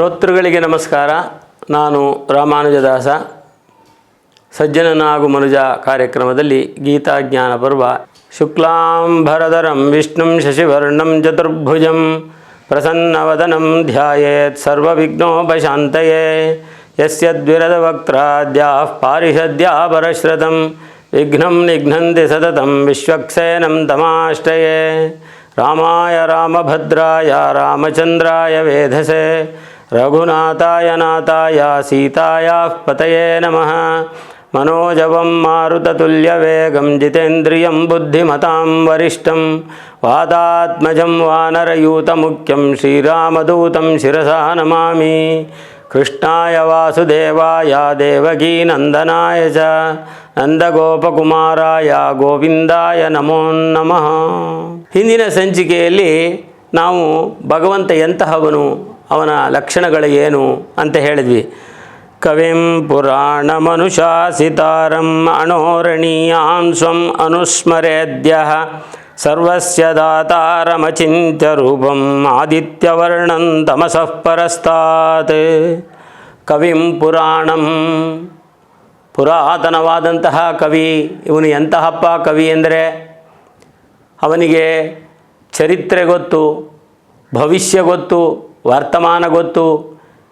ಶ್ರೋತೃಗಳಿಗೆ ನಮಸ್ಕಾರ. ನಾನು ರಾಮಾನುಜದಾಸ. ಸಜ್ಜನನಾಗು ಮನುಜ ಕಾರ್ಯಕ್ರಮದಲ್ಲಿ ಗೀತಾಜ್ಞಾನ ಪರ್ವ. ಶುಕ್ಲಾಂಬರಧರಂ ವಿಷ್ಣು ಶಶಿವರ್ಣಂ ಚತುರ್ಭುಜಂ ಪ್ರಸನ್ನವದನಂ ಧ್ಯಾಯೇತ್ ಸರ್ವವಿಘ್ನೋಪಶಾಂತಯೇ ಯಸ್ಯದ್ವಿರದವಕ್ತ್ರಾದ್ಯಾಃ ಪಾರಿಷದ್ಯಾ ಪರಶ್ರತಂ ವಿಘ್ನಂ ನಿಘ್ನಂತಿ ಸತತಂ ವಿಶ್ವಕ್ಸೇನಂ ತಮಾಷ್ಟಯೇ. ರಾಮಾಯ ರಾಮಭದ್ರಾಯ ರಾಮಚಂದ್ರಾಯ ವೇಧಸೆ ರಘುನಾಥಾಯ ನಾಥಾಯ ಸೀತಾಯಾಃ ಪತಯೇ ನಮಃ मनोजवं मारुततुल्यवेगं जितेन्द्रियं बुद्धिमतां वरिष्ठं वातात्मजं वानरयूतमुख्यं श्रीरामदूतं शिरसा नमामि कृष्णाय वासुदेवाय देवकीनन्दनाय च ನಂದಗೋಪಕುಮಾರಾಯ ಗೋವಿಂದಾಯ ನಮೋ ನಮಃ ಹಿಂದಿನ ಸಂಚಿಕೆಯಲ್ಲಿ ನಾವು ಭಗವಂತ ಎಂತಹವನು ಅವನ ಲಕ್ಷಣಗಳು ಏನು ಅಂತ ಹೇಳಿದ್ವಿ. ಕವಿಂ ಪುರಾಣಮನುಶಾಸಿತಾರಂ ಅಣೋರಣೀಯಾಂ ಸ್ವಂ ಅನುಸ್ಮರೇದ್ಯ ಸರ್ವಸ್ಯ ದಾತಾರಮಚಿಂತ್ಯ ರೂಪಂ ಆದಿತ್ಯವರ್ಣಂ ತಮಸಃ ಪರಸ್ತಾತ್. ಕವಿಂ ಪುರಾಣಂ. ಪುರಾತನವಾದಂತಹ ಕವಿ, ಇವನು ಎಂತಹಪ್ಪ ಕವಿ ಎಂದರೆ ಅವನಿಗೆ ಚರಿತ್ರೆ ಗೊತ್ತು, ಭವಿಷ್ಯ ಗೊತ್ತು ವರ್ತಮಾನ ಗೊತ್ತು,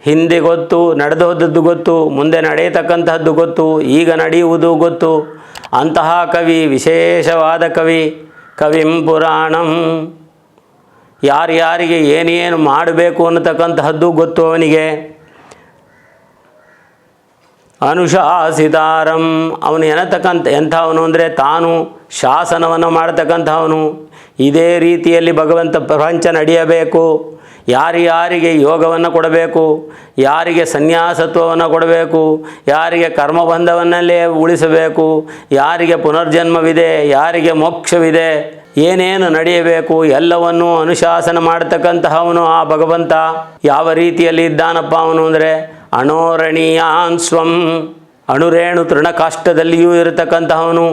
ಹಿಂದೆ ಗೊತ್ತು, ನಡೆದು ಹೋದದ್ದು ಗೊತ್ತು, ಮುಂದೆ ನಡೆಯತಕ್ಕಂತಹದ್ದು ಗೊತ್ತು, ಈಗ ನಡೆಯುವುದು ಗೊತ್ತು. ಅಂತಹ ಕವಿ, ವಿಶೇಷವಾದ ಕವಿ, ಕವಿಂ ಪುರಾಣಂ. ಯಾರ್ಯಾರಿಗೆ ಏನೇನು ಮಾಡಬೇಕು ಅನ್ನತಕ್ಕಂತಹದ್ದು ಗೊತ್ತು ಅವನಿಗೆ. ಅನುಶಾಸಿತಾರಂ ಅವನು ಎನ್ನತಕ್ಕಂಥ ಎಂಥವನು ಅಂದರೆ ತಾನು ಶಾಸನವನ್ನು ಮಾಡತಕ್ಕಂಥವನು ಇದೇ ರೀತಿಯಲ್ಲಿ ಭಗವಂತ ಪ್ರಪಂಚ ನಡೆಯಬೇಕು. ಯಾರ್ಯಾರಿಗೆ ಯೋಗವನ್ನು ಕೊಡಬೇಕು, ಯಾರಿಗೆ ಸನ್ಯಾಸತ್ವವನ್ನು ಕೊಡಬೇಕು, ಯಾರಿಗೆ ಕರ್ಮಬಂಧವನ್ನಲ್ಲೇ ಉಳಿಸಬೇಕು, ಯಾರಿಗೆ ಪುನರ್ಜನ್ಮವಿದೆ, ಯಾರಿಗೆ ಮೋಕ್ಷವಿದೆ, ಏನೇನು ನಡೆಯಬೇಕು ಎಲ್ಲವನ್ನೂ ಅನುಶಾಸನ ಮಾಡತಕ್ಕಂತಹವನು ಆ ಭಗವಂತ. ಯಾವ ರೀತಿಯಲ್ಲಿ ಇದ್ದಾನಪ್ಪ ಅವನು ಅಂದರೆ ಅಣೋರಣೀಯಾನ್ ಸ್ವಂ, ಅಣುರೇಣು ತೃಣಕಾಷ್ಟದಲ್ಲಿಯೂ ಇರತಕ್ಕಂತಹವನು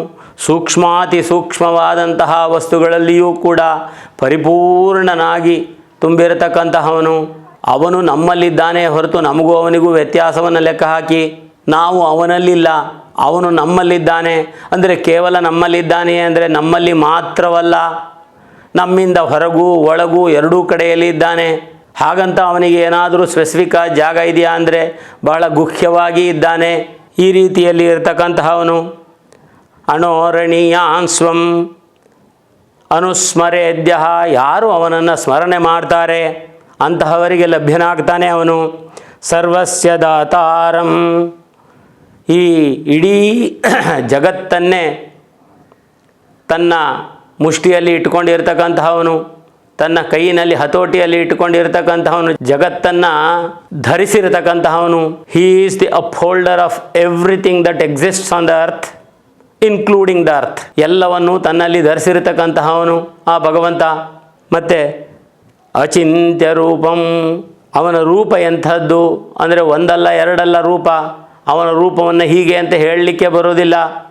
ಸೂಕ್ಷ್ಮಾತಿ ಸೂಕ್ಷ್ಮವಾದಂತಹ ವಸ್ತುಗಳಲ್ಲಿಯೂ ಕೂಡ ಪರಿಪೂರ್ಣನಾಗಿ ತುಂಬಿರತಕ್ಕಂತಹವನು, ಅವನು ನಮ್ಮಲ್ಲಿದ್ದಾನೆ ಹೊರತು ನಮಗೂ ಅವನಿಗೂ ವ್ಯತ್ಯಾಸವನ್ನು ಲೆಕ್ಕ ಹಾಕಿ, ನಾವು ಅವನಲ್ಲಿಲ್ಲ, ಅವನು ನಮ್ಮಲ್ಲಿದ್ದಾನೆ. ಅಂದರೆ ಕೇವಲ ನಮ್ಮಲ್ಲಿದ್ದಾನೆ ಅಂದರೆ ನಮ್ಮಲ್ಲಿ ಮಾತ್ರವಲ್ಲ, ನಮ್ಮಿಂದ ಹೊರಗೂ ಒಳಗೂ ಎರಡೂ ಕಡೆಯಲ್ಲಿ ಇದ್ದಾನೆ. ಹಾಗಂತ ಅವನಿಗೆ ಏನಾದರೂ ಸ್ಪೆಸಿಫಿಕ್ ಜಾಗ ಇದೆಯಾ ಅಂದರೆ ಬಹಳ ಗುಖ್ಯವಾಗಿ ಇದ್ದಾನೆ. ಈ ರೀತಿಯಲ್ಲಿ ಇರತಕ್ಕಂತಹವನು ಅಣೋರಣೀಯಾನ್ ಸ್ವಂ ಅನುಸ್ಮರೇದ್ಯ, ಯಾರು ಅವನನ್ನು ಸ್ಮರಣೆ ಮಾಡ್ತಾರೆ? ಅಂತಹವರಿಗೆ ಲಭ್ಯನಾಗ್ತಾನೆ ಅವನು. ಸರ್ವಸ್ಯ ದಾತಾರಂ. ಈ ಇಡೀ ಜಗತ್ತನ್ನೇ ತನ್ನ ಮುಷ್ಟಿಯಲ್ಲಿ ಇಟ್ಕೊಂಡಿರ್ತಕ್ಕಂತಹವನು ತನ್ನ ಕೈಯಿನಲ್ಲಿ ಹತೋಟಿಯಲ್ಲಿ ಇಟ್ಟುಕೊಂಡಿರ್ತಕ್ಕಂತಹವನು, ಜಗತ್ತನ್ನು ಧರಿಸಿರತಕ್ಕಂತಹವನು. He is the upholder of everything that exists on the earth including the earth ಎಲ್ಲವನ್ನು ತನ್ನಲ್ಲಿ ಧರಿಸಿರತಕ್ಕಂತಹವನು, ಆ ಭಗವಂತ. ಮತ್ತು ಅಚಿಂತ್ಯ ರೂಪಂ, ಅವನ ರೂಪ ಎಂಥದ್ದು? ಅಂದರೆ ಒಂದಲ್ಲ, ಎರಡಲ್ಲ ರೂಪ. ಅವನ ರೂಪವನ್ನು ಹೀಗೆ ಅಂತ ಹೇಳಲಿಕ್ಕೆ ಬರೋದಿಲ್ಲ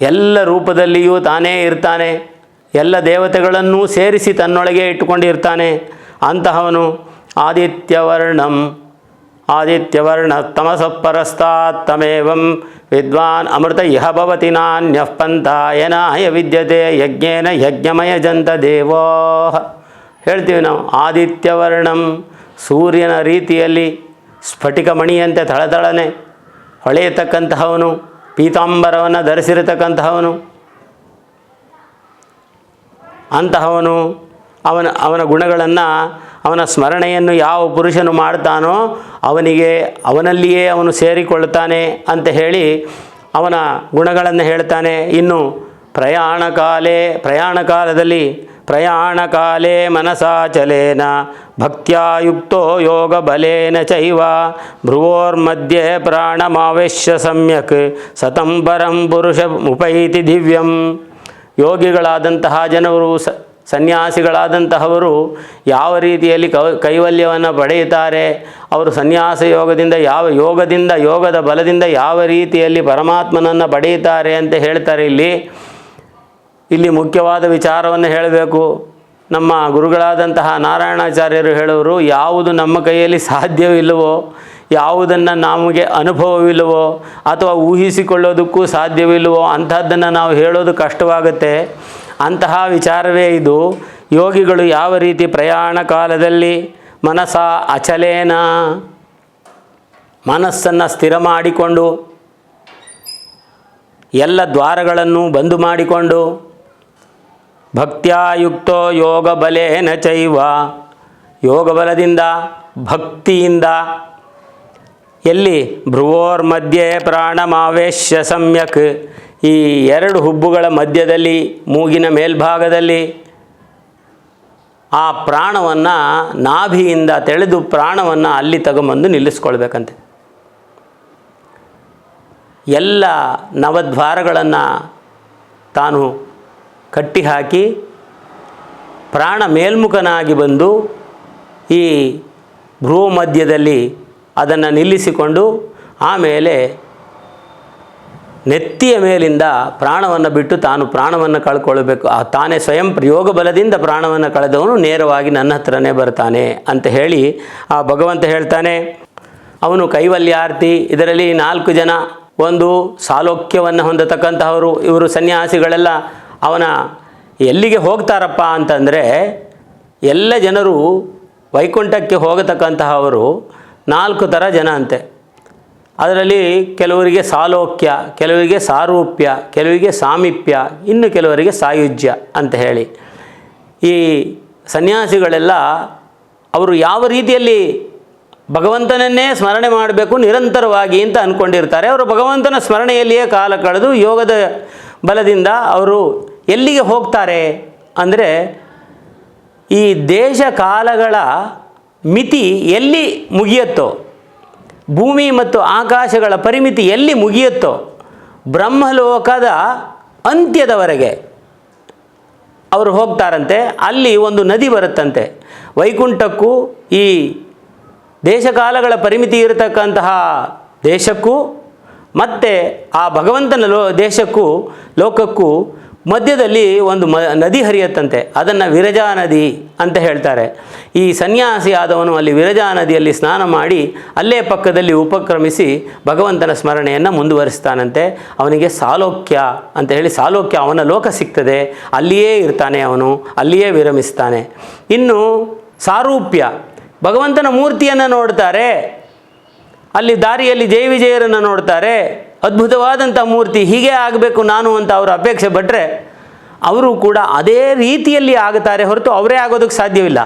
ಎಲ್ಲ ರೂಪದಲ್ಲಿಯೂ ತಾನೇ ಇರ್ತಾನೆ. ಎಲ್ಲ ದೇವತೆಗಳನ್ನೂ ಸೇರಿಸಿ ತನ್ನೊಳಗೆ ಇಟ್ಟುಕೊಂಡಿರ್ತಾನೆ. ಅಂತಹವನು ಆದಿತ್ಯವರ್ಣಂ. ಆದಿತ್ಯವರ್ಣ ತಮಸಪರಸ್ತಾತ್ತಮೇವಂ ಪರಸ್ತಾತ್ ತಮೇವಂ ವಿದ್ವಾನ್ ಅಮೃತ ಇಹ ಭವತಿ ನಾನ್ಯಃ ಪಂಥಾಯನಾಯ ವಿದ್ಯತೆ ಯಜ್ಞೇನ ಯಜ್ಞಮಯ ಜಂತ ದೇವೋ ಹೇಳ್ತೀವಿ ನಾವು, ಆದಿತ್ಯವರ್ಣಂ ಸೂರ್ಯನ ರೀತಿಯಲ್ಲಿ ಸ್ಫಟಿಕ ಮಣಿಯಂತೆ ಥಳಥಳನೆ ಹೊಳೆಯತಕ್ಕಂತಹವನು, ಪೀತಾಂಬರವನ್ನು ಧರಿಸಿರತಕ್ಕಂತಹವನು, ಅಂತಹವನು ಅವನ ಅವನ ಗುಣಗಳನ್ನು ಅವನ ಸ್ಮರಣೆಯನ್ನು ಯಾವ ಪುರುಷನು ಮಾಡ್ತಾನೋ ಅವನಿಗೆ ಅವನಲ್ಲಿಯೇ ಅವನು ಸೇರಿಕೊಳ್ಳುತ್ತಾನೆ ಅಂತ ಹೇಳಿ ಅವನ ಗುಣಗಳನ್ನು ಹೇಳ್ತಾನೆ. ಇನ್ನು ಪ್ರಯಾಣ ಕಾಲೇ, ಪ್ರಯಾಣ ಕಾಲದಲ್ಲಿ ಪ್ರಯಾಣ ಕಾಲೇ ಮನಸಾಚಲೇನ ಭಕ್ತಿಯುಕ್ತೋ ಯೋಗ ಬಲೇನ ಚೈವ, ಭ್ರುವೋರ್ಮಧ್ಯೆ ಪ್ರಾಣಮಾವೇಶ್ಯ ಸಮ್ಯಕ್, ಸತಂಬರಂ ಪುರುಷ ಉಪೈತಿ ದಿವ್ಯಂ. ಯೋಗಿಗಳಾದಂತಹ ಜನರು ಸ ಸನ್ಯಾಸಿಗಳಾದಂತಹವರು ಯಾವ ರೀತಿಯಲ್ಲಿ ಕವ, ಕೈವಲ್ಯವನ್ನು ಪಡೆಯುತ್ತಾರೆ, ಅವರು ಸನ್ಯಾಸ ಯೋಗದಿಂದ ಯಾವ ಯೋಗದಿಂದ, ಯೋಗದ ಬಲದಿಂದ ಯಾವ ರೀತಿಯಲ್ಲಿ ಪರಮಾತ್ಮನನ್ನು ಪಡೆಯುತ್ತಾರೆ ಅಂತ ಹೇಳ್ತಾರೆ ಇಲ್ಲಿ. ಇಲ್ಲಿ ಮುಖ್ಯವಾದ ವಿಚಾರವನ್ನು ಹೇಳಬೇಕು. ನಮ್ಮ ಗುರುಗಳಾದಂತಹ ನಾರಾಯಣಾಚಾರ್ಯರು ಹೇಳುವರು ಯಾವುದು ನಮ್ಮ ಕೈಯಲ್ಲಿ ಸಾಧ್ಯವಿಲ್ಲವೋ ಯಾವುದನ್ನು ನಮಗೆ ಅನುಭವವಿಲ್ಲವೋ ಅಥವಾ ಊಹಿಸಿಕೊಳ್ಳೋದಕ್ಕೂ ಸಾಧ್ಯವಿಲ್ಲವೋ ಅಂಥದ್ದನ್ನು ನಾವು ಹೇಳೋದು ಕಷ್ಟವಾಗುತ್ತೆ. ಅಂತಹ ವಿಚಾರವೇ ಇದು. ಯೋಗಿಗಳು ಯಾವ ರೀತಿ ಪ್ರಯಾಣ ಕಾಲದಲ್ಲಿ ಮನಸ ಅಚಲೇನ? ಮನಸ್ಸನ್ನು ಸ್ಥಿರ ಮಾಡಿಕೊಂಡು, ಎಲ್ಲ ದ್ವಾರಗಳನ್ನು ಬಂದು ಮಾಡಿಕೊಂಡು, ಭಕ್ತ್ಯಾಯುಕ್ತೋ ಯೋಗ ಬಲೇನ ಚೈವ. ಯೋಗ ಬಲದಿಂದ, ಭಕ್ತಿಯಿಂದ ಎಲ್ಲಿ ಭ್ರುವೋರ್ ಮಧ್ಯೆ ಪ್ರಾಣಮಾವೇಶ್ಯ ಸಮ್ಯಕ್. ಈ ಎರಡು ಹುಬ್ಬುಗಳ ಮಧ್ಯದಲ್ಲಿ, ಮೂಗಿನ ಮೇಲ್ಭಾಗದಲ್ಲಿ ಆ ಪ್ರಾಣವನ್ನು ನಾಭಿಯಿಂದ ತೆಳೆದು ಪ್ರಾಣವನ್ನು ಅಲ್ಲಿ ತಗೊಂಬಂದು ನಿಲ್ಲಿಸ್ಕೊಳ್ಬೇಕಂತೆ. ಎಲ್ಲ ನವದ್ವಾರಗಳನ್ನು ತಾನು ಕಟ್ಟಿಹಾಕಿ ಪ್ರಾಣ ಮೇಲ್ಮುಖನಾಗಿ ಬಂದು ಈ ಭ್ರೂ ಮಧ್ಯದಲ್ಲಿ ಅದನ್ನು ನಿಲ್ಲಿಸಿಕೊಂಡು ಆಮೇಲೆ ನೆತ್ತಿಯ ಮೇಲಿಂದ ಪ್ರಾಣವನ್ನು ಬಿಟ್ಟು ತಾನು ಪ್ರಾಣವನ್ನು ಕಳ್ಕೊಳ್ಬೇಕು. ಆ ತಾನೇ ಸ್ವಯಂ ಯೋಗ ಬಲದಿಂದ ಪ್ರಾಣವನ್ನು ಕಳೆದವನು ನೇರವಾಗಿ ನನ್ನ ಹತ್ರನೇ ಬರ್ತಾನೆ ಅಂತ ಹೇಳಿ ಆ ಭಗವಂತ ಹೇಳ್ತಾನೆ, ಅವನು ಕೈವಲ್ಯಾರ್ತಿ, ಇದರಲ್ಲಿ ನಾಲ್ಕು ಜನ, ಒಂದು ಸಾಲೋಕ್ಯವನ್ನು ಹೊಂದತಕ್ಕಂತಹವರು, ಇವರು ಸನ್ಯಾಸಿಗಳೆಲ್ಲ, ಅವನ ಎಲ್ಲಿಗೆ ಹೋಗ್ತಾರಪ್ಪ ಅಂತಂದರೆ, ಎಲ್ಲ ಜನರು ವೈಕುಂಠಕ್ಕೆ ಹೋಗತಕ್ಕಂತಹವರು ನಾಲ್ಕು ಥರ ಜನ ಅಂತೆ. ಅದರಲ್ಲಿ ಕೆಲವರಿಗೆ ಸಾಲೋಕ್ಯ, ಕೆಲವರಿಗೆ ಸಾರೂಪ್ಯ, ಕೆಲವರಿಗೆ ಸಾಮೀಪ್ಯ, ಇನ್ನು ಕೆಲವರಿಗೆ ಸಾಯುಜ್ಯ ಅಂತ ಹೇಳಿ. ಈ ಸನ್ಯಾಸಿಗಳೆಲ್ಲ ಅವರು ಯಾವ ರೀತಿಯಲ್ಲಿ ಭಗವಂತನನ್ನೇ ಸ್ಮರಣೆ ಮಾಡಬೇಕು ನಿರಂತರವಾಗಿ ಅಂತ ಅಂದ್ಕೊಂಡಿರ್ತಾರೆ ಅವರು ಭಗವಂತನ ಸ್ಮರಣೆಯಲ್ಲಿಯೇ ಕಾಲ ಕಳೆದು ಯೋಗದ ಬಲದಿಂದ ಅವರು ಎಲ್ಲಿಗೆ ಹೋಗ್ತಾರೆ ಅಂದರೆ ಈ ದೇಶ ಕಾಲಗಳ ಮಿತಿ ಎಲ್ಲಿ ಮುಗಿಯುತ್ತೋ ಭೂಮಿ ಮತ್ತು ಆಕಾಶಗಳ ಪರಿಮಿತಿ ಎಲ್ಲಿ ಮುಗಿಯುತ್ತೋ ಬ್ರಹ್ಮಲೋಕದ ಅಂತ್ಯದವರೆಗೆ ಅವರು ಹೋಗ್ತಾರಂತೆ, ಅಲ್ಲಿ ಒಂದು ನದಿ ಬರುತ್ತಂತೆ. ವೈಕುಂಠಕ್ಕೂ ಈ ದೇಶಕಾಲಗಳ ಪರಿಮಿತಿ ಇರತಕ್ಕಂತಹ ದೇಶಕ್ಕೂ, ಮತ್ತು ಆ ಭಗವಂತನ ಲೋ ದೇಶಕ್ಕೂ, ಲೋಕಕ್ಕೂ ಮಧ್ಯದಲ್ಲಿ ಒಂದು ಮ ನದಿ ಹರಿಯತ್ತಂತೆ, ಅದನ್ನು ವಿರಜಾ ನದಿ ಅಂತ ಹೇಳ್ತಾರೆ. ಈ ಸನ್ಯಾಸಿ ಆದವನು ಅಲ್ಲಿ ವಿರಜಾ ನದಿಯಲ್ಲಿ ಸ್ನಾನ ಮಾಡಿ, ಅಲ್ಲೇ ಪಕ್ಕದಲ್ಲಿ ಉಪಕ್ರಮಿಸಿ ಭಗವಂತನ ಸ್ಮರಣೆಯನ್ನು ಮುಂದುವರಿಸ್ತಾನಂತೆ. ಅವನಿಗೆ ಸಾಲೋಕ್ಯ ಅಂತ ಹೇಳಿ ಸಾಲೋಕ್ಯ ಅವನ ಲೋಕ ಸಿಗ್ತದೆ. ಅಲ್ಲಿಯೇ ಇರ್ತಾನೆ ಅವನು, ಅಲ್ಲಿಯೇ ವಿರಮಿಸ್ತಾನೆ. ಇನ್ನು ಸಾರೂಪ್ಯ, ಭಗವಂತನ ಮೂರ್ತಿಯನ್ನು ನೋಡ್ತಾರೆ. ಅಲ್ಲಿ ದಾರಿಯಲ್ಲಿ ಜಯ ವಿಜಯರನ್ನು ನೋಡ್ತಾರೆ. ಅದ್ಭುತವಾದಂಥ ಮೂರ್ತಿ ಹೀಗೆ ಆಗಬೇಕು ನಾನು ಅಂತ ಅವರು ಅಪೇಕ್ಷೆ ಪಟ್ಟರೆ ಅವರು ಕೂಡ ಅದೇ ರೀತಿಯಲ್ಲಿ ಆಗುತ್ತಾರೆ ಹೊರತು ಅವರೇ ಆಗೋದಕ್ಕೆ ಸಾಧ್ಯವಿಲ್ಲ.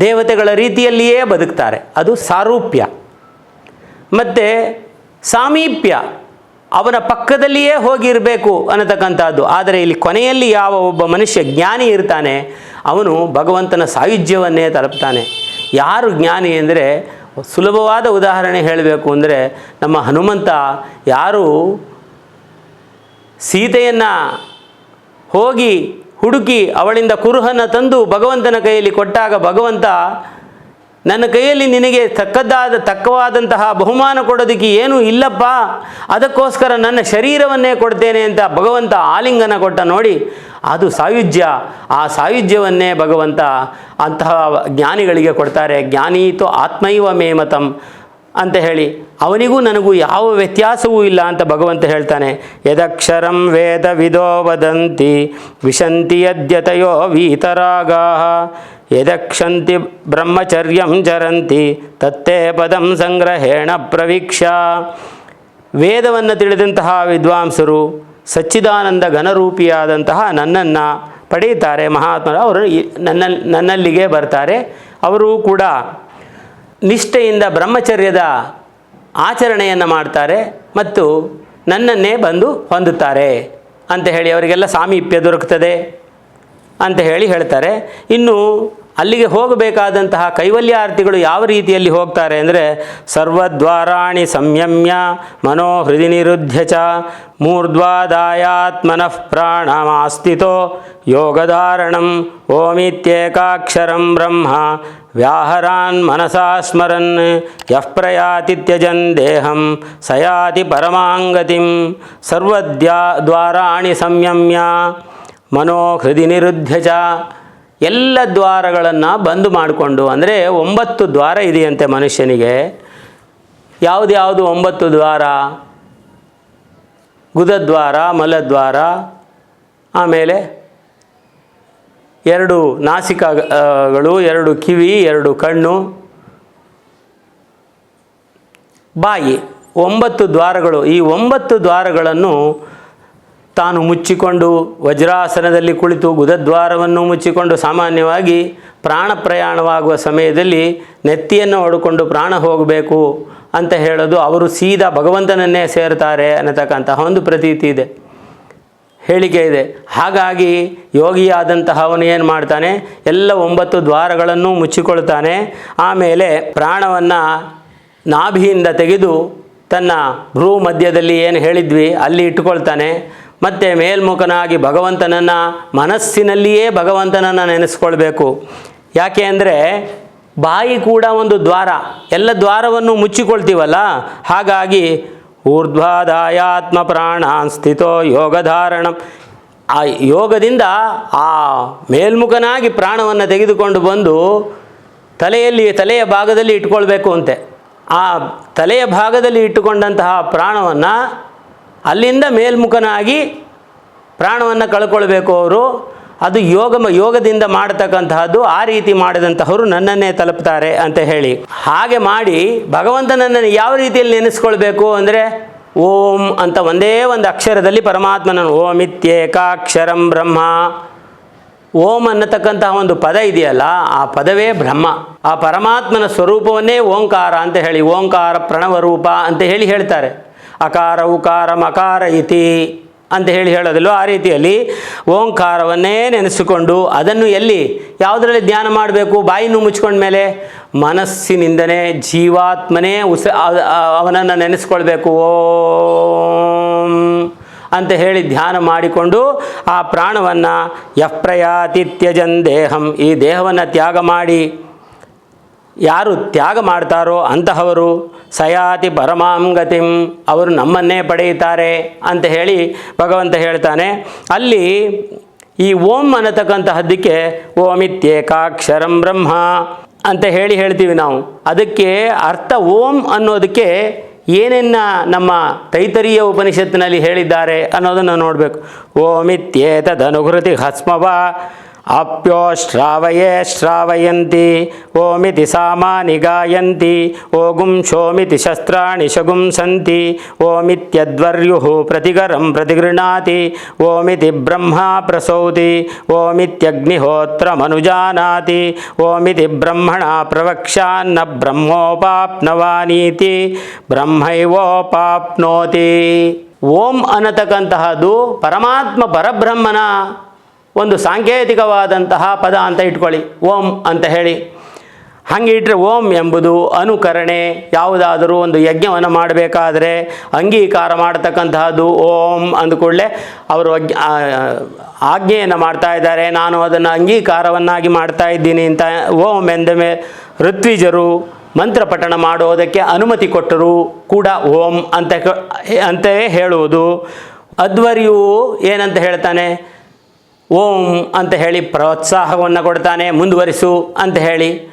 ದೇವತೆಗಳ ರೀತಿಯಲ್ಲಿಯೇ ಬದುಕ್ತಾರೆ. ಅದು ಸಾರೂಪ್ಯ. ಮತ್ತು ಸಾಮೀಪ್ಯ. ಅವನ ಪಕ್ಕದಲ್ಲಿಯೇ ಹೋಗಿರಬೇಕು ಅನ್ನತಕ್ಕಂಥದ್ದು. ಆದರೆ ಇಲ್ಲಿ ಕೊನೆಯಲ್ಲಿ ಯಾವ ಒಬ್ಬ ಮನುಷ್ಯ ಜ್ಞಾನಿ ಇರ್ತಾನೆ, ಅವನು ಭಗವಂತನ ಸಾಯುಜ್ಯವನ್ನೇ ತಲುಪ್ತಾನೆ. ಯಾರು ಜ್ಞಾನಿ ಅಂದರೆ ಸುಲಭವಾದ ಉದಾಹರಣೆ ಹೇಳಬೇಕು ಅಂದರೆ ನಮ್ಮ ಹನುಮಂತ ಯಾರು ಸೀತೆಯನ್ನು ಹೋಗಿ ಹುಡುಕಿ ಅವಳಿಂದ ಕುರುಹನ್ನು ತಂದು ಭಗವಂತನ ಕೈಯಲ್ಲಿ ಕೊಟ್ಟಾಗ ಭಗವಂತ ನನ್ನ ಕೈಯಲ್ಲಿ ನಿನಗೆ ತಕ್ಕದ್ದಾದ, ತಕ್ಕವಾದಂತಹ ಬಹುಮಾನ ಕೊಡೋದಕ್ಕೆ ಏನೂ ಇಲ್ಲಪ್ಪ. ಅದಕ್ಕೋಸ್ಕರ ನನ್ನ ಶರೀರವನ್ನೇ ಕೊಡ್ತೇನೆ ಅಂತ ಭಗವಂತ ಆಲಿಂಗನ ಕೊಟ್ಟ ನೋಡಿ, ಅದು ಸಾಯುಜ್ಯ. ಆ ಸಾಯುಜ್ಯವನ್ನೇ ಭಗವಂತ ಅಂತಹ ಜ್ಞಾನಿಗಳಿಗೆ ಕೊಡ್ತಾರೆ. ಜ್ಞಾನೀತು ಆತ್ಮೈವ ಮೇಮತಂ ಅಂತ ಹೇಳಿ, ಅವನಿಗೂ ನನಗೂ ಯಾವ ವ್ಯತ್ಯಾಸವೂ ಇಲ್ಲ ಅಂತ ಭಗವಂತ ಹೇಳ್ತಾನೆ. ಯದಕ್ಷರಂ ವೇದ ವಿದೋ ವದಂತಿ ವಿಶಂತಿ ಯದ್ಯತಯೋ ವೀತರಾಗಾ ಯದಕ್ಷಂತಿ ಬ್ರಹ್ಮಚರ್ಯಂ ಚರಂತಿ, ತತ್ತೇ ಪದಂ ಸಂಗ್ರಹೇಣ ಪ್ರವೀಕ್ಷ. ವೇದವನ್ನು ತಿಳಿದಂತಹ ವಿದ್ವಾಂಸರು ಸಚ್ಚಿದಾನಂದ ಘನರೂಪಿಯಾದಂತಹ ನನ್ನನ್ನು ಪಡೆಯುತ್ತಾರೆ. ಮಹಾತ್ಮರು ಅವರು ನನ್ನ ನನ್ನಲ್ಲಿಗೆ ಬರ್ತಾರೆ. ಅವರು ಕೂಡ ನಿಷ್ಠೆಯಿಂದ ಬ್ರಹ್ಮಚರ್ಯದ ಆಚರಣೆಯನ್ನು ಮಾಡ್ತಾರೆ ಮತ್ತು ನನ್ನನ್ನೇ ಬಂದು ಹೊಂದುತ್ತಾರೆ ಅಂತ ಹೇಳಿ ಅವರಿಗೆಲ್ಲ ಸಾಮೀಪ್ಯ ದೊರಕುತ್ತದೆ ಅಂತ ಹೇಳಿ ಹೇಳ್ತಾರೆ. ಇನ್ನು ಅಲ್ಲಿಗೆ ಹೋಗಬೇಕಾದಂತಹ ಕೈವಲ್ಯಾರ್ಥಿಗಳು ಯಾವ ರೀತಿಯಲ್ಲಿ ಹೋಗ್ತಾರೆ ಅಂದರೆ ಸರ್ವದ್ವಾರಾಣಿ ಸಂಯಮ್ಯ ಮನೋಹೃದಿ ನಿರುದ್ಧ ಚ ಮೂರ್ಧ್ವಾದಾಯಾತ್ಮನಃ ಪ್ರಾಣಮಾಸ್ತಿತೋ ಯೋಗಧಾರಣಂ ಓಮಿತ್ಯೇಕಾಕ್ಷರಂ ಬ್ರಹ್ಮ ವ್ಯಾಹರಾನ್ ಮನಸಾ ಸ್ಮರನ್ ಯಃ ಪ್ರಯಾತಿತ್ಯಜನ್ ದೇಹಂ ಸಯಾತಿ ಪರಮಾಂಗತಿಂ ಸರ್ವದ್ಯಾ ದ್ವಾರಾಣಿ ಸಂಯಮ್ಯ ಮನೋಹೃದಿ ನಿರುದ್ಧ ಚ ಎಲ್ಲ ದ್ವಾರಗಳನ್ನು ಬಂದ್ ಮಾಡಿಕೊಂಡು, ಅಂದರೆ ಒಂಬತ್ತು ದ್ವಾರ ಇದೆಯಂತೆ ಮನುಷ್ಯನಿಗೆ. ಯಾವುದ್ಯಾವುದು ಒಂಬತ್ತು ದ್ವಾರ? ಗುದದ್ವಾರ ಮಲದ್ವಾರ ಆಮೇಲೆ ಎರಡು ನಾಸಿಕಗಳು, ಎರಡು ಕಿವಿ, ಎರಡು ಕಣ್ಣು, ಬಾಯಿ. ಒಂಬತ್ತು ದ್ವಾರಗಳು. ಈ ಒಂಬತ್ತು ದ್ವಾರಗಳನ್ನು ತಾನು ಮುಚ್ಚಿಕೊಂಡು ವಜ್ರಾಸನದಲ್ಲಿ ಕುಳಿತು ಗುದದ್ವಾರವನ್ನು ಮುಚ್ಚಿಕೊಂಡು ಸಾಮಾನ್ಯವಾಗಿ ಪ್ರಾಣ ಪ್ರಯಾಣವಾಗುವ ಸಮಯದಲ್ಲಿ ನೆತ್ತಿಯನ್ನು ಹೊಡ್ಕೊಂಡು ಪ್ರಾಣ ಹೋಗಬೇಕು ಅಂತ ಹೇಳೋದು ಅವರು ಸೀದಾ ಭಗವಂತನನ್ನೇ ಸೇರ್ತಾರೆ ಅನ್ನತಕ್ಕಂತಹ ಒಂದು ಪ್ರತೀತಿ ಇದೆ. ಹೇಳಿಕೆ ಇದೆ. ಹಾಗಾಗಿ ಯೋಗಿಯಾದಂತಹ ಅವನು ಏನು ಮಾಡ್ತಾನೆ? ಎಲ್ಲ ಒಂಬತ್ತು ದ್ವಾರಗಳನ್ನು ಮುಚ್ಚಿಕೊಳ್ತಾನೆ. ಆಮೇಲೆ ಪ್ರಾಣವನ್ನು ನಾಭಿಯಿಂದ ತೆಗೆದು ತನ್ನ ಭ್ರೂ ಮಧ್ಯದಲ್ಲಿ ಏನು ಹೇಳಿದ್ವಿ? ಅಲ್ಲಿ ಇಟ್ಟುಕೊಳ್ತಾನೆ ಮತ್ತು ಮೇಲ್ಮುಖನಾಗಿ ಭಗವಂತನನ್ನು ಮನಸ್ಸಿನಲ್ಲಿಯೇ ಭಗವಂತನನ್ನು ನೆನೆಸ್ಕೊಳ್ಬೇಕು. ಯಾಕೆ ಅಂದರೆ ಬಾಯಿ ಕೂಡ ಒಂದು ದ್ವಾರ, ಎಲ್ಲ ದ್ವಾರವನ್ನು ಮುಚ್ಚಿಕೊಳ್ತೀವಲ್ಲ? ಹಾಗಾಗಿ ಊರ್ಧ್ವಾದಾಯಾತ್ಮ ಪ್ರಾಣ ಸ್ಥಿತೋ ಯೋಗಧಾರಣಂ. ಆ ಯೋಗದಿಂದ ಆ ಮೇಲ್ಮುಖನಾಗಿ ಪ್ರಾಣವನ್ನು ತೆಗೆದುಕೊಂಡು ಬಂದು ತಲೆಯಲ್ಲಿ, ತಲೆಯ ಭಾಗದಲ್ಲಿ ಇಟ್ಕೊಳ್ಬೇಕು ಅಂತೆ. ಆ ತಲೆಯ ಭಾಗದಲ್ಲಿ ಇಟ್ಟುಕೊಂಡಂತಹ ಪ್ರಾಣವನ್ನು ಅಲ್ಲಿಂದ ಮೇಲ್ಮುಖನಾಗಿ ಪ್ರಾಣವನ್ನು ಕಳ್ಕೊಳ್ಬೇಕು ಅವರು. ಅದು ಯೋಗ ಯೋಗದಿಂದ ಮಾಡತಕ್ಕಂತಹದ್ದು ಆ ರೀತಿ ಮಾಡಿದಂತಹವರು ನನ್ನನ್ನೇ ತಲುಪ್ತಾರೆ ಅಂತ ಹೇಳಿ. ಹಾಗೆ ಮಾಡಿ ಭಗವಂತನನ್ನು ಯಾವ ರೀತಿಯಲ್ಲಿ ನೆನೆಸ್ಕೊಳ್ಬೇಕು ಅಂದರೆ ಓಂ ಅಂತ ಒಂದೇ ಒಂದು ಅಕ್ಷರದಲ್ಲಿ ಪರಮಾತ್ಮನನ್ನು ಓಂ ಇತ್ಯೇಕಾಕ್ಷರಂ ಬ್ರಹ್ಮ. ಓಂ ಅನ್ನತಕ್ಕಂತಹ ಒಂದು ಪದ ಇದೆಯಲ್ಲ, ಆ ಪದವೇ ಬ್ರಹ್ಮ. ಆ ಪರಮಾತ್ಮನ ಸ್ವರೂಪವನ್ನೇ ಓಂಕಾರ ಅಂತ ಹೇಳಿ, ಓಂಕಾರ ಪ್ರಣವ ರೂಪ ಅಂತ ಹೇಳಿ ಹೇಳ್ತಾರೆ. ಅಕಾರ ಉಕಾರ ಮಕಾರ ಇತಿ ಅಂತ ಹೇಳಿ ಹೇಳೋದಿಲ್ಲೋ ಆ ರೀತಿಯಲ್ಲಿ ಓಂಕಾರವನ್ನೇ ನೆನೆಸಿಕೊಂಡು ಅದನ್ನು ಎಲ್ಲಿ? ಯಾವುದರಲ್ಲಿ ಧ್ಯಾನ ಮಾಡಬೇಕು? ಬಾಯಿನೂ ಮುಚ್ಕೊಂಡ ಮೇಲೆ ಮನಸ್ಸಿನಿಂದನೇ ಜೀವಾತ್ಮನೇ ಉಸ ಅವನನ್ನು ನೆನೆಸ್ಕೊಳ್ಬೇಕು. ಓಂ ಅಂತ ಹೇಳಿ ಧ್ಯಾನ ಮಾಡಿಕೊಂಡು ಆ ಪ್ರಾಣವನ್ನು ಯಪ್ರಯಾತಿತ್ಯಜನ್ ದೇಹಂ, ಈ ದೇಹವನ್ನು ತ್ಯಾಗ ಮಾಡಿ. ಯಾರು ತ್ಯಾಗ ಮಾಡ್ತಾರೋ ಅಂತಹವರು ಸಯಾತಿ ಪರಮಾಂಗತಿಂ ಅವರು ನಮ್ಮನ್ನೇ ಪಡೆಯುತ್ತಾರೆ ಅಂತ ಹೇಳಿ ಭಗವಂತ ಹೇಳ್ತಾನೆ. ಅಲ್ಲಿ ಈ ಓಂ ಅನ್ನತಕ್ಕಂತಹದ್ದಕ್ಕೆ ಓಮಿತ್ಯೇಕಾಕ್ಷರಂ ಬ್ರಹ್ಮ ಅಂತ ಹೇಳಿ ಹೇಳ್ತೀವಿ ನಾವು. ಅದಕ್ಕೆ ಅರ್ಥ ಓಂ ಅನ್ನೋದಕ್ಕೆ ಏನೆನ್ನ ನಮ್ಮ ತೈತರೀಯ ಉಪನಿಷತ್ತಿನಲ್ಲಿ ಹೇಳಿದ್ದಾರೆ ಅನ್ನೋದನ್ನು ನೋಡಬೇಕು. ಓಮಿತ್ಯೇತದನುಕೃತಿ ಹಸ್ಮವ అప్యోశ్రావయే శ్రావయంతి ఓమితి సామాని గాయంతి ఓగుం శోమితి శస్త్రాణి శగుం సంతి ఓమిత్యద్వర్యు ప్రతిగరం ప్రతిగృణాతి ఓమితి బ్రహ్మా ప్రసౌతి ఓమిత్యగ్నిహోత్రమనుజానాతి ఓమితి బ్రహ్మణ ప్రవక్ష్యాన్న బ్రహ్మోపాప్నవానీతి బ్రహ్మైవోపాప్నోతి. ఓం అనతకంతహదు పరమాత్మ పరబ్రహ్మణ ಒಂದು ಸಾಂಕೇತಿಕವಾದಂತಹ ಪದ ಅಂತ ಇಟ್ಕೊಳ್ಳಿ. ಓಂ ಅಂತ ಹೇಳಿ. ಹಾಗೆ ಇಟ್ಟರೆ ಓಂ ಎಂಬುದು ಅನುಕರಣೆ. ಯಾವುದಾದರೂ ಒಂದು ಯಜ್ಞವನ್ನು ಮಾಡಬೇಕಾದ್ರೆ ಅಂಗೀಕಾರ ಮಾಡತಕ್ಕಂತಹದ್ದು ಓಂ ಅಂದುಕೊಳ್ಳೆ ಅವರು ಆಜ್ಞೆಯನ್ನು ಮಾಡ್ತಾ ಇದ್ದಾರೆ. ನಾನು ಅದನ್ನು ಅಂಗೀಕಾರವನ್ನಾಗಿ ಮಾಡ್ತಾ ಇದ್ದೀನಿ ಅಂತ ಓಂ ಎಂದ ಮೇ ಋತ್ವಿಜರು ಮಂತ್ರಪಠಣ ಮಾಡುವುದಕ್ಕೆ ಅನುಮತಿ ಕೊಟ್ಟರು ಕೂಡ ಓಂ ಅಂತ ಅಂತೆಯೇ ಅಂತೇ ಹೇಳುವುದು. ಅಧ್ವರ್ಯು ಏನಂತ ಹೇಳ್ತಾನೆ? ಓಂ ಅಂತ ಹೇಳಿ ಪ್ರೋತ್ಸಾಹವನ್ನು ಕೊಡ್ತಾನೆ, ಮುಂದುವರಿಸು ಅಂತ ಹೇಳಿ.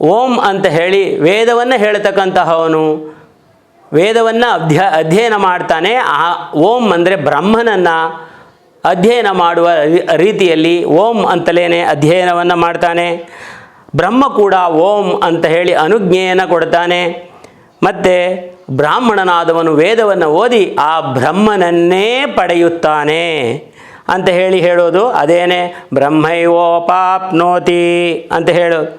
ಓಂ ಅಂತ ಹೇಳಿ ವೇದವನ್ನು ಹೇಳ್ತಕ್ಕಂತಹವನು. ವೇದವನ್ನು ಅಧ್ಯ, ಅಧ್ಯಯನ ಮಾಡ್ತಾನೆ. ಆ ಓಂ ಅಂದರೆ ಬ್ರಹ್ಮನನ್ನು ಅಧ್ಯಯನ ಮಾಡುವ ರೀತಿಯಲ್ಲಿ ಓಂ ಅಂತಲೇ ಅಧ್ಯಯನವನ್ನು ಮಾಡ್ತಾನೆ. ಬ್ರಹ್ಮ ಕೂಡ ಓಂ ಅಂತ ಹೇಳಿ ಅನುಜ್ಞೆಯನ್ನು ಕೊಡ್ತಾನೆ. ಮತ್ತು ಬ್ರಾಹ್ಮಣನಾದವನು ವೇದವನ್ನು ಓದಿ ಆ ಬ್ರಹ್ಮನನ್ನೇ ಪಡೆಯುತ್ತಾನೆ. ಅಂತ ಹೇಳಿ ಹೇಳೋದು ಅದೇನೇ, ಬ್ರಹ್ಮೈವೋಪಾಪ್ನೋತಿ ಅಂತ ಹೇಳೋದು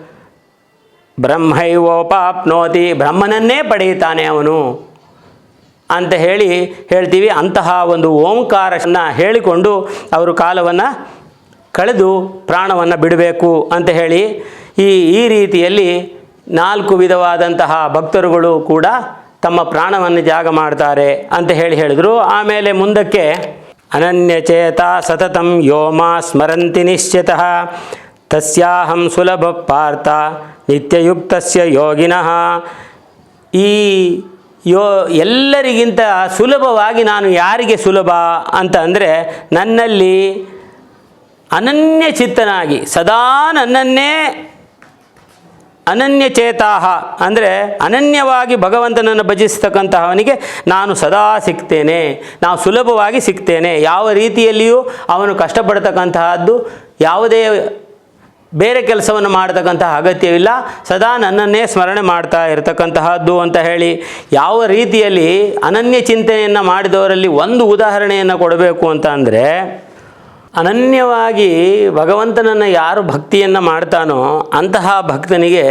ಬ್ರಹ್ಮೈವೋಪಾಪ್ನೋತಿ, ಬ್ರಹ್ಮನನ್ನೇ ಪಡೆಯುತ್ತಾನೆ ಅವನು ಅಂತ ಹೇಳಿ ಹೇಳ್ತೀವಿ. ಅಂತಹ ಒಂದು ಓಂಕಾರವನ್ನು ಹೇಳಿಕೊಂಡು ಅವರು ಕಾಲವನ್ನು ಕಳೆದು ಪ್ರಾಣವನ್ನು ಬಿಡಬೇಕು ಅಂತ ಹೇಳಿ ಈ ಈ ರೀತಿಯಲ್ಲಿ ನಾಲ್ಕು ವಿಧವಾದಂತಹ ಭಕ್ತರುಗಳು ಕೂಡ ತಮ್ಮ ಪ್ರಾಣವನ್ನು ಜಾಗ ಮಾಡ್ತಾರೆ ಅಂತ ಹೇಳಿ ಹೇಳಿದರು. ಆಮೇಲೆ ಮುಂದಕ್ಕೆ ಅನನ್ಯಚೇತ ಸತತಂ ಯೋಮ ಸ್ಮರಂತಿ ನಿಶ್ಚಿತಃ ತಸ್ಯಾಹಂ ಸುಲಭ ಪಾರ್ಥ ನಿತ್ಯಯುಕ್ತಸ್ಯ ಯೋಗಿನಃ ಈ ಯೋ, ಎಲ್ಲರಿಗಿಂತ ಸುಲಭವಾಗಿ ನಾನು ಯಾರಿಗೆ ಸುಲಭ ಅಂತ ಅಂದರೆ ನನ್ನಲ್ಲಿ ಅನನ್ಯ ಚಿತ್ತನಾಗಿ ಸದಾ ನನ್ನನ್ನೇ ಅನನ್ಯಚೇತಾಹ ಅಂದರೆ ಅನನ್ಯವಾಗಿ ಭಗವಂತನನ್ನು ಭಜಿಸ್ತಕ್ಕಂತಹವನಿಗೆ ನಾನು ಸದಾ ಸಿಗ್ತೇನೆ, ನಾವು ಸುಲಭವಾಗಿ ಸಿಗ್ತೇನೆ. ಯಾವ ರೀತಿಯಲ್ಲಿಯೂ ಅವನು ಕಷ್ಟಪಡ್ತಕ್ಕಂತಹದ್ದು ಯಾವುದೇ ಬೇರೆ ಕೆಲಸವನ್ನು ಮಾಡತಕ್ಕಂತಹ ಅಗತ್ಯವಿಲ್ಲ. ಸದಾ ನನ್ನನ್ನೇ ಸ್ಮರಣೆ ಮಾಡ್ತಾ ಇರತಕ್ಕಂತಹದ್ದು ಅಂತ ಹೇಳಿ ಯಾವ ರೀತಿಯಲ್ಲಿ ಅನನ್ಯ ಚಿಂತನೆಯನ್ನು ಮಾಡಿದವರಲ್ಲಿ ಒಂದು ಉದಾಹರಣೆಯನ್ನು ಕೊಡಬೇಕು ಅಂತ ಅಂದರೆ ಅನನ್ಯವಾಗಿ ಭಗವಂತನನ್ನು ಯಾರು ಭಕ್ತಿಯನ್ನು ಮಾಡ್ತಾನೋ ಅಂತಹ ಭಕ್ತನಿಗೆ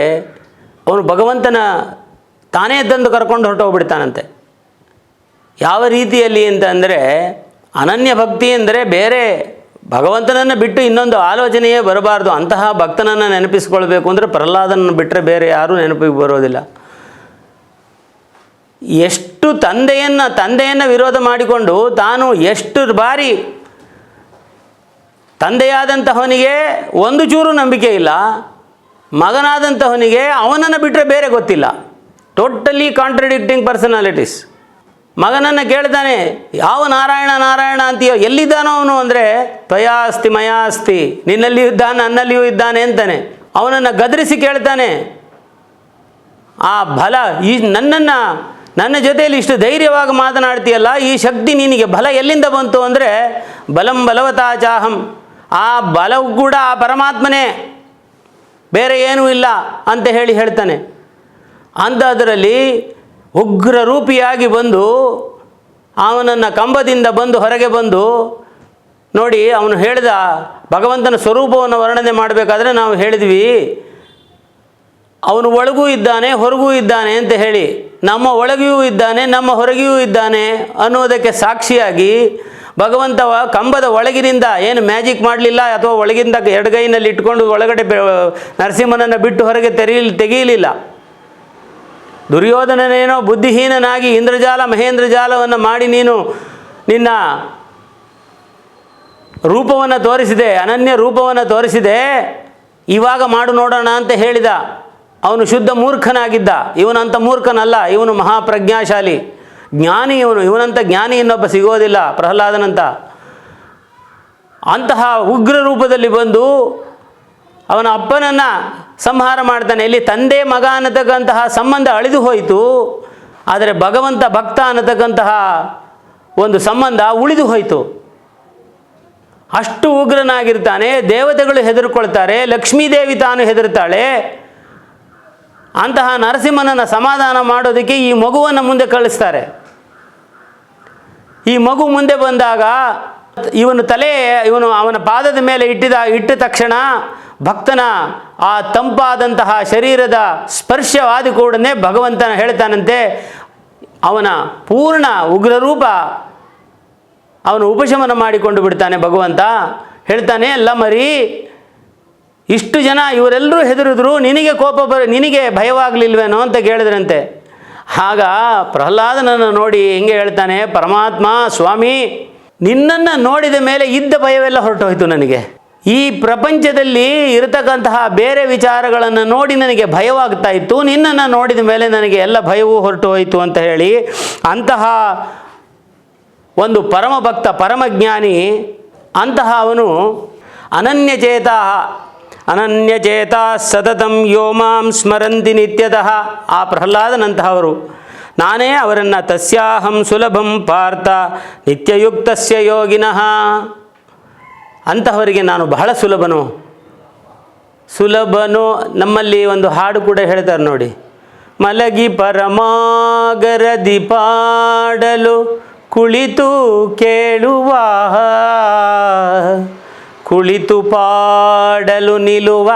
ಅವನು ಭಗವಂತನ ತಾನೇ ತಂದು ಕರ್ಕೊಂಡು ಹೊರಟೋಗ್ಬಿಡ್ತಾನಂತೆ. ಯಾವ ರೀತಿಯಲ್ಲಿ ಅಂತಂದರೆ ಅನನ್ಯ ಭಕ್ತಿ ಅಂದರೆ ಬೇರೆ ಭಗವಂತನನ್ನು ಬಿಟ್ಟು ಇನ್ನೊಂದು ಆಲೋಚನೆಯೇ ಬರಬಾರ್ದು. ಅಂತಹ ಭಕ್ತನನ್ನು ನೆನಪಿಸ್ಕೊಳ್ಬೇಕು ಅಂದರೆ ಪ್ರಹ್ಲಾದನನ್ನು ಬಿಟ್ಟರೆ ಬೇರೆ ಯಾರೂ ನೆನಪಿಗೆ ಬರೋದಿಲ್ಲ. ಎಷ್ಟು ತಂದೆಯನ್ನು ತಂದೆಯನ್ನು ವಿರೋಧ ಮಾಡಿಕೊಂಡು ತಾನು ಎಷ್ಟು ಬಾರಿ ತಂದೆಯಾದಂತಹವನಿಗೆ ಒಂದು ಚೂರು ನಂಬಿಕೆ ಇಲ್ಲ, ಮಗನಾದಂತಹವನಿಗೆ ಅವನನ್ನು ಬಿಟ್ಟರೆ ಬೇರೆ ಗೊತ್ತಿಲ್ಲ. ಟೋಟಲಿ ಕಾಂಟ್ರಡಿಕ್ಟಿಂಗ್ ಪರ್ಸನಾಲಿಟೀಸ್ ಮಗನನ್ನು ಕೇಳ್ತಾನೆ, ಯಾವ ನಾರಾಯಣ ನಾರಾಯಣ ಅಂತೀಯೋ, ಎಲ್ಲಿದ್ದಾನೋ ಅವನು ಅಂದರೆ, ತ್ವಯಾಸ್ತಿ, ಮಯಾಸ್ತಿ, ನಿನ್ನಲ್ಲಿಯೂ ಇದ್ದಾನೆ, ನನ್ನಲ್ಲಿಯೂ ಇದ್ದಾನೆ ಅಂತಾನೆ. ಅವನನ್ನು ಗದರಿಸಿ ಕೇಳ್ತಾನೆ. ಆ ಬಲ, ಈ ನನ್ನನ್ನು, ನನ್ನ ಜೊತೆಯಲ್ಲಿ ಇಷ್ಟು ಧೈರ್ಯವಾಗಿ ಮಾತನಾಡ್ತೀಯಲ್ಲ, ಈ ಶಕ್ತಿ ನಿನಗೆ ಬಲ ಎಲ್ಲಿಂದ ಬಂತು ಅಂದರೆ, ಬಲಂ ಬಲವತಾಚಾಹಂ. ಆ ಬಲವು ಕೂಡ ಆ ಪರಮಾತ್ಮನೇ. ಬೇರೆ ಏನೂ ಇಲ್ಲ ಅಂತ ಹೇಳಿ ಹೇಳ್ತಾನೆ. ಅಂಥದ್ರಲ್ಲಿ ಉಗ್ರ ರೂಪಿಯಾಗಿ ಬಂದು ಅವನನ್ನು ಕಂಬದಿಂದ ಬಂದು ಹೊರಗೆ ಬಂದು ನೋಡಿ ಅವನು ಹೇಳಿದ ಭಗವಂತನ ಸ್ವರೂಪವನ್ನು ವರ್ಣನೆ ಮಾಡಬೇಕಾದ್ರೆ ನಾವು ಹೇಳಿದ್ವಿ. ಅವನು ಒಳಗೂ ಇದ್ದಾನೆ, ಹೊರಗೂ ಇದ್ದಾನೆ ಅಂತ ಹೇಳಿ. ನಮ್ಮ ಒಳಗಿಯೂ ಇದ್ದಾನೆ, ನಮ್ಮ ಹೊರಗಿಯೂ ಇದ್ದಾನೆ ಅನ್ನೋದಕ್ಕೆ ಸಾಕ್ಷಿಯಾಗಿ ಭಗವಂತ ಕಂಬದ ಒಳಗಿನಿಂದ ಏನು ಮ್ಯಾಜಿಕ್ ಮಾಡಲಿಲ್ಲ ಅಥವಾ ಒಳಗಿಂದ ಎಡಗೈನಲ್ಲಿ ಇಟ್ಕೊಂಡು ಒಳಗಡೆ ನರಸಿಂಹನನ್ನು ಬಿಟ್ಟು ಹೊರಗೆ ತೆರೀಲಿ ತೆಗೆಯಲಿಲ್ಲ ದುರ್ಯೋಧನನೇನೋ ಬುದ್ಧಿಹೀನನಾಗಿ ಇಂದ್ರಜಾಲ ಮಹೇಂದ್ರಜಾಲವನ್ನು ಮಾಡಿ ನೀನು ನಿನ್ನ ರೂಪವನ್ನು ತೋರಿಸಿದೆ, ಅನನ್ಯ ರೂಪವನ್ನು ತೋರಿಸಿದೆ, ಇವಾಗ ಮಾಡು ನೋಡೋಣ ಅಂತ ಹೇಳಿದ. ಅವನು ಶುದ್ಧ ಮೂರ್ಖನಾಗಿದ್ದ. ಇವನಂಥ ಮೂರ್ಖನಲ್ಲ, ಇವನು ಮಹಾಪ್ರಜ್ಞಾಶಾಲಿ. ಜ್ಞಾನಿ ಇವನು ಇವನಂಥ ಜ್ಞಾನಿ ಇನ್ನೊಬ್ಬ ಸಿಗೋದಿಲ್ಲ, ಪ್ರಹ್ಲಾದನಂತ. ಅಂತಹ ಉಗ್ರ ರೂಪದಲ್ಲಿ ಬಂದು ಅವನ ಅಪ್ಪನನ್ನು ಸಂಹಾರ ಮಾಡ್ತಾನೆ. ಇಲ್ಲಿ ತಂದೆ ಮಗ ಅನ್ನತಕ್ಕಂತಹ ಸಂಬಂಧ ಅಳಿದು ಹೋಯಿತು. ಆದರೆ ಭಗವಂತ ಭಕ್ತ ಅನ್ನತಕ್ಕಂತಹ ಒಂದು ಸಂಬಂಧ ಉಳಿದು ಹೋಯಿತು. ಅಷ್ಟು ಉಗ್ರನಾಗಿರ್ತಾನೆ, ದೇವತೆಗಳು ಹೆದರ್ಕೊಳ್ತಾರೆ, ಲಕ್ಷ್ಮೀದೇವಿ ತಾನು ಹೆದರ್ತಾಳೆ. ಅಂತಹ ನರಸಿಂಹನನ್ನು ಸಮಾಧಾನ ಮಾಡೋದಕ್ಕೆ ಈ ಮಗುವನ್ನು ಮುಂದೆ ಕಳಿಸ್ತಾರೆ. ಈ ಮಗು ಮುಂದೆ ಬಂದಾಗ ಇವನು ತಲೆ, ಇವನು ಅವನ ಪಾದದ ಮೇಲೆ ಇಟ್ಟಿದ, ಇಟ್ಟ ತಕ್ಷಣ ಭಕ್ತನ ಆ ತಂಪಾದಂತಹ ಶರೀರದ ಸ್ಪರ್ಶವಾದ ಕೂಡನೆ ಭಗವಂತನ ಹೇಳ್ತಾನಂತೆ, ಅವನ ಪೂರ್ಣ ಉಗ್ರರೂಪ ಅವನು ಉಪಶಮನ ಮಾಡಿಕೊಂಡು ಬಿಡ್ತಾನೆ ಭಗವಂತ. ಹೇಳ್ತಾನೆ ಅಲ್ಲ ಮರಿ ಇಷ್ಟು ಜನ ಇವರೆಲ್ಲರೂ ಹೆದರಿದ್ರು, ನಿನಗೆ ಕೋಪ ಬರ, ನಿನಗೆ ಭಯವಾಗಲಿಲ್ವೇನೋ ಅಂತ ಕೇಳಿದ್ರಂತೆ. ಆಗ ಪ್ರಹ್ಲಾದನನ್ನು ನೋಡಿ ಹೆಂಗೆ ಹೇಳ್ತಾನೆ, ಪರಮಾತ್ಮ, ಸ್ವಾಮಿ, ನಿನ್ನನ್ನು ನೋಡಿದ ಮೇಲೆ ಇದ್ದ ಭಯವೆಲ್ಲ ಹೊರಟೋಯ್ತು ನನಗೆ. ಈ ಪ್ರಪಂಚದಲ್ಲಿ ಇರತಕ್ಕಂತಹ ಬೇರೆ ವಿಚಾರಗಳನ್ನು ನೋಡಿ ನನಗೆ ಭಯವಾಗ್ತಾ ಇತ್ತು. ನಿನ್ನನ್ನು ನೋಡಿದ ಮೇಲೆ ನನಗೆ ಎಲ್ಲ ಭಯವೂ ಹೊರಟು ಹೋಯಿತು ಅಂತ ಹೇಳಿ ಅಂತಹ ಒಂದು ಪರಮಭಕ್ತ, ಪರಮಜ್ಞಾನಿ ಅಂತಹ ಅವನು ಅನನ್ಯಚೇತ ಅನನ್ಯಚೇತ ಸತತಂ ಯೋ ಮಾಂ ಸ್ಮರಂತಿ ನಿತ್ಯತಃ. ಆ ಪ್ರಹ್ಲಾದನಂತಹವರು, ನಾನೇ ಅವರನ್ನು ತಸ್ಯಾಹಂ ಸುಲಭಂ ಪಾರ್ಥ, ನಿತ್ಯಯುಕ್ತಸ್ಯ ಯೋಗಿನಃ. ಅಂತಹವರಿಗೆ ನಾನು ಬಹಳ ಸುಲಭನು. ಸುಲಭನು, ನಮ್ಮಲ್ಲಿ ಒಂದು ಹಾಡು ಕೂಡ ಹೇಳ್ತಾರೆ ನೋಡಿ. ಮಲಗಿ ಪರಮಾಗರದಿ ಪಾಡಲು ಕುಳಿತು ಕೇಳುವ ಕುಳಿತು ಪಾಡಲು ನಿಲುವ,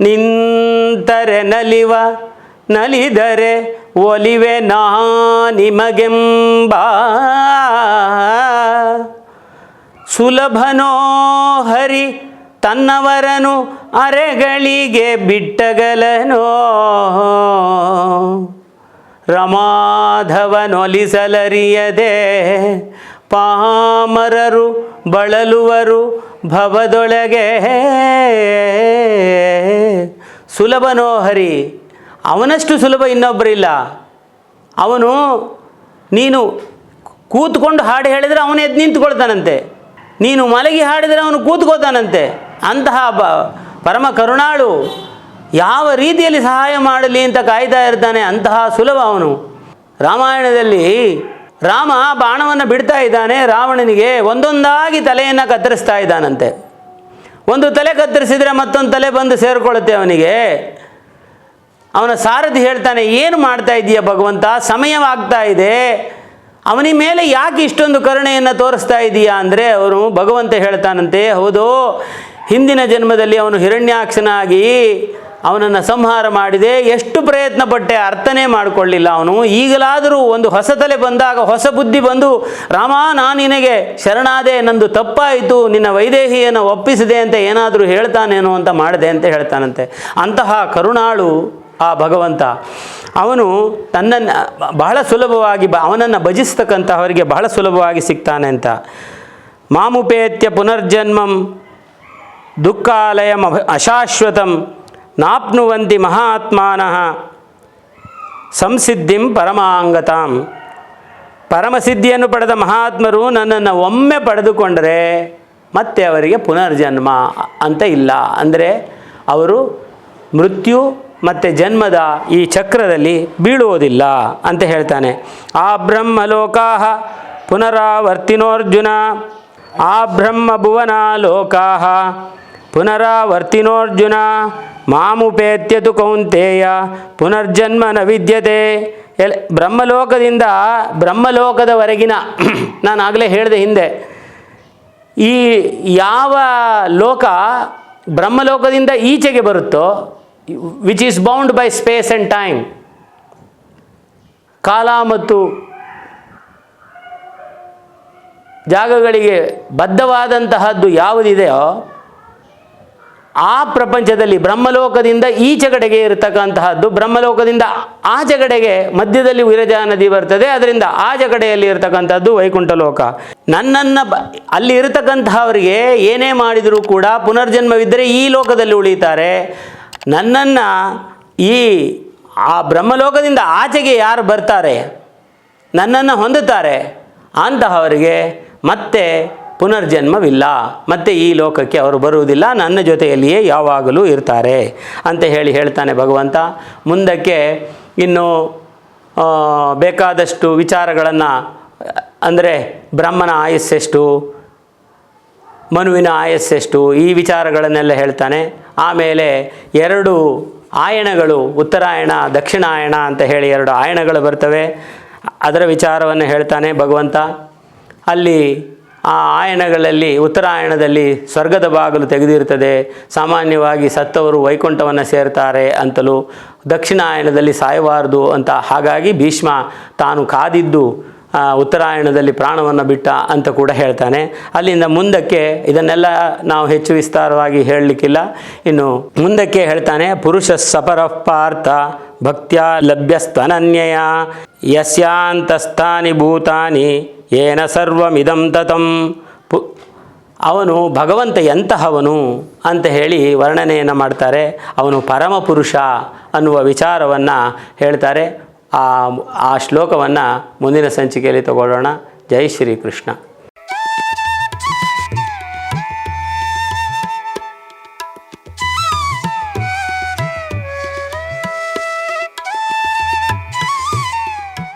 ನಿಂತರೆ ನಲಿವ, ನಲಿದರೆ ಒಲಿವೆ ನಾ ನಿಮಗೆಂಬ. ಸುಲಭನೋ ಹರಿ, ತನ್ನವರನು ಅರೆಗಳಿಗೆ ಬಿಟ್ಟಗಲನೋ. ರಮಾಧವನೊಲಿಸಲರಿಯದೆ ಪಾಮರರು ಬಳಲುವರು ಭವದೊಳಗೆ. ಸುಲಭನೋ ಹರಿ ಅವನಷ್ಟು ಸುಲಭ ಇನ್ನೊಬ್ಬರಿಲ್ಲ ಅವನು ನೀನು ಕೂತ್ಕೊಂಡು ಹಾಡು ಹೇಳಿದರೆ ಅವನು ಎದ್ದು ನಿಂತ್ಕೊಳ್ತಾನಂತೆ. ನೀನು ಮಲಗಿ ಹಾಡಿದರೆ ಅವನು ಕೂತ್ಕೋತಾನಂತೆ. ಅಂತಹ ಪರಮ ಕರುಣಾಳು ಯಾವ ರೀತಿಯಲ್ಲಿ ಸಹಾಯ ಮಾಡಲಿ ಅಂತ ಕಾಯ್ತಾ ಇರ್ತಾನೆ ಅಂತಹ ಸುಲಭ ಅವನು. ರಾಮಾಯಣದಲ್ಲಿ ರಾಮ ಬಾಣವನ್ನು ಬಿಡ್ತಾ ಇದ್ದಾನೆ, ರಾವಣನಿಗೆ ಒಂದೊಂದಾಗಿ ತಲೆಯನ್ನು ಕತ್ತರಿಸ್ತಾ ಇದ್ದಾನಂತೆ. ಒಂದು ತಲೆ ಕತ್ತರಿಸಿದರೆ ಮತ್ತೊಂದು ತಲೆ ಬಂದು ಸೇರಿಕೊಳ್ಳುತ್ತೆ ಅವನಿಗೆ. ಅವನ ಸಾರಥಿ ಹೇಳ್ತಾನೆ, ಏನು ಮಾಡ್ತಾ ಇದೀಯ ಭಗವಂತ? ಸಮಯವಾಗ್ತಾ ಇದೆ. ಅವನಿ ಮೇಲೆ ಯಾಕೆ ಇಷ್ಟೊಂದು ಕರುಣೆಯನ್ನು ತೋರಿಸ್ತಾ ಇದೀಯಾ? ಅಂದರೆ ಅವನು ಭಗವಂತ ಹೇಳ್ತಾನಂತೆ, ಹೌದು, ಹಿಂದಿನ ಜನ್ಮದಲ್ಲಿ ಅವನು ಹಿರಣ್ಯಾಕ್ಷನಾಗಿ ಅವನನ್ನು ಸಂಹಾರ ಮಾಡಿದೆ. ಎಷ್ಟು ಪ್ರಯತ್ನ ಪಟ್ಟೆ ಅರ್ಥನೇ ಮಾಡಿಕೊಳ್ಳಿಲ್ಲ ಅವನು. ಈಗಲಾದರೂ ಒಂದು ಹೊಸ ತಲೆ ಬಂದಾಗ ಹೊಸ ಬುದ್ಧಿ ಬಂದು, ರಾಮ, ನಾನು ನಿನಗೆ ಶರಣಾದೆ, ನಂದು ತಪ್ಪಾಯಿತು, ನಿನ್ನ ವೈದೇಹಿಯನ್ನು ಒಪ್ಪಿಸಿದೆ ಅಂತ ಏನಾದರೂ ಹೇಳ್ತಾನೇನೋ ಅಂತ ಮಾಡಿದೆ ಅಂತ ಹೇಳ್ತಾನಂತೆ. ಅಂತಹ ಕರುಣಾಳು ಆ ಭಗವಂತ. ಅವನು ತನ್ನನ್ನು ಬಹಳ ಸುಲಭವಾಗಿ ಬ, ಅವನನ್ನು ಭಜಿಸ್ತಕ್ಕಂತಹವರಿಗೆ ಬಹಳ ಸುಲಭವಾಗಿ ಸಿಗ್ತಾನೆ ಅಂತ. ಮಾಮುಪೇತ್ಯ ಪುನರ್ಜನ್ಮಂ ದುಃಖಾಲಯಂ ಅಶಾಶ್ವತಂ ನಾಪ್ನುವಂತಿ ಮಹಾತ್ಮಾನಃ ಸಂಸಿದ್ಧಿಂ ಪರಮಾಂಗತಾಂ. ಪರಮಸಿದ್ಧಿಯನ್ನು ಪಡೆದ ಮಹಾತ್ಮರು ನನ್ನನ್ನು ಒಮ್ಮೆ ಪಡೆದುಕೊಂಡರೆ ಮತ್ತೆ ಅವರಿಗೆ ಪುನರ್ಜನ್ಮ ಅಂತ ಇಲ್ಲ. ಅಂದರೆ ಅವರು ಮೃತ್ಯು ಮತ್ತು ಜನ್ಮದ ಈ ಚಕ್ರದಲ್ಲಿ ಬೀಳುವುದಿಲ್ಲ ಅಂತ ಹೇಳ್ತಾನೆ. ಆ ಬ್ರಹ್ಮಲೋಕಾ ಪುನರಾವರ್ತಿನೋರ್ಜುನ, ಆ ಬ್ರಹ್ಮ ಭುವನ ಲೋಕಾ ಪುನರಾವರ್ತಿನೋರ್ಜುನ ಮಾಮುಪೇತ್ಯತು ಕೌಂತೇಯ ಪುನರ್ಜನ್ಮ ನ ವಿದ್ಯತೆ. ಎಲ್, ಬ್ರಹ್ಮಲೋಕದಿಂದ ಬ್ರಹ್ಮಲೋಕದವರೆಗಿನ ನಾನು ಆಗಲೇ ಹೇಳಿದೆ ಹಿಂದೆ, ಈ ಯಾವ ಲೋಕ ಬ್ರಹ್ಮಲೋಕದಿಂದ ಈಚೆಗೆ ಬರುತ್ತೋ which is bound by space and time ಕಾಲ ಮತ್ತು ಜಾಗಗಳಿಗೆ ಬದ್ಧವಾದಂತಹದ್ದು ಯಾವುದಿದೆಯೋ ಆ ಪ್ರಪಂಚದಲ್ಲಿ ಬ್ರಹ್ಮಲೋಕದಿಂದ ಈ ಕಡೆಗೆ ಇರತಕ್ಕಂತಹದ್ದು ಬ್ರಹ್ಮಲೋಕದಿಂದ ಆ ಕಡೆಗೆ ಮಧ್ಯದಲ್ಲಿ ವಿರಜಾ ನದಿ ಬರ್ತದೆ, ಅದರಿಂದ ಆ ಜಗಡೆಯಲ್ಲಿ ಇರತಕ್ಕಂಥದ್ದು ವೈಕುಂಠ ಲೋಕ ನನ್ನನ್ನು ಅಲ್ಲಿ ಇರತಕ್ಕಂತಹವರಿಗೆ ಏನೇ ಮಾಡಿದರೂ ಕೂಡ ಪುನರ್ಜನ್ಮವಿದ್ದರೆ ಈ ಲೋಕದಲ್ಲಿ ಉಳಿತಾರೆ ನನ್ನನ್ನು ಈ ಆ ಬ್ರಹ್ಮಲೋಕದಿಂದ ಆಚೆಗೆ ಯಾರು ಬರ್ತಾರೆ? ನನ್ನನ್ನು ಹೊಂದುತ್ತಾರೆ? ಅಂತಹವರಿಗೆ ಮತ್ತೆ ಪುನರ್ಜನ್ಮವಿಲ್ಲ. ಮತ್ತೆ ಈ ಲೋಕಕ್ಕೆ ಅವರು ಬರುವುದಿಲ್ಲ. ನನ್ನ ಜೊತೆಯಲ್ಲಿಯೇ ಯಾವಾಗಲೂ ಇರ್ತಾರೆ ಅಂತ ಹೇಳಿ ಹೇಳ್ತಾನೆ ಭಗವಂತ. ಮುಂದಕ್ಕೆ ಇನ್ನು ಬೇಕಾದಷ್ಟು ವಿಚಾರಗಳನ್ನು, ಅಂದರೆ ಬ್ರಹ್ಮನ ಆಯಸ್ಸೆಷ್ಟು ಮನುವಿನ ಆಯಸ್ಸೆಷ್ಟು ಈ ವಿಚಾರಗಳನ್ನೆಲ್ಲ ಹೇಳ್ತಾನೆ. ಆಮೇಲೆ ಎರಡು ಆಯಣಗಳು, ಉತ್ತರಾಯಣ, ದಕ್ಷಿಣಾಯಣ ಅಂತ ಹೇಳಿ ಎರಡು ಆಯಣಗಳು ಬರ್ತವೆ. ಅದರ ವಿಚಾರವನ್ನು ಹೇಳ್ತಾನೆ ಭಗವಂತ. ಅಲ್ಲಿ ಆ ಆಯನಗಳಲ್ಲಿ, ಉತ್ತರಾಯಣದಲ್ಲಿ ಸ್ವರ್ಗದ ಬಾಗಿಲು ತೆಗೆದಿರುತ್ತದೆ. ಸಾಮಾನ್ಯವಾಗಿ ಸತ್ತವರು ವೈಕುಂಠವನ್ನು ಸೇರ್ತಾರೆ ಅಂತಲೂ, ದಕ್ಷಿಣಾಯನದಲ್ಲಿ ಸಾಯಬಾರದು ಅಂತ. ಹಾಗಾಗಿ ಭೀಷ್ಮ ತಾನು ಕಾದಿದ್ದು ಉತ್ತರಾಯಣದಲ್ಲಿ ಪ್ರಾಣವನ್ನು ಬಿಟ್ಟ ಅಂತ ಕೂಡ ಹೇಳ್ತಾನೆ. ಅಲ್ಲಿಂದ ಮುಂದಕ್ಕೆ, ಇದನ್ನೆಲ್ಲ ನಾವು ಹೆಚ್ಚು ವಿಸ್ತಾರವಾಗಿ ಹೇಳಲಿಕ್ಕಿಲ್ಲ. ಇನ್ನು ಮುಂದಕ್ಕೆ ಹೇಳ್ತಾನೆ, ಪುರುಷ ಸಪರಪಾರ್ಥ ಭಕ್ತ್ಯ ಲಭ್ಯಸ್ತನನ್ಯಯ ಯಸ್ಯಾಂತಸ್ಥಾನಿ ಭೂತಾನಿ. ಏನ ಸರ್ವಮಿದಂ ತತಂ. ಪು, ಅವನು ಭಗವಂತ ಎಂತಹವನು ಅಂತ ಹೇಳಿ ವರ್ಣನೆಯನ್ನು ಮಾಡ್ತಾರೆ. ಅವನು ಪರಮ ಪುರುಷ ಅನ್ನುವ ವಿಚಾರವನ್ನು ಹೇಳ್ತಾರೆ. ಆ ಆ ಶ್ಲೋಕವನ್ನು ಮುಂದಿನ ಸಂಚಿಕೆಯಲ್ಲಿ ತಗೊಳ್ಳೋಣ. ಜೈ ಶ್ರೀಕೃಷ್ಣ.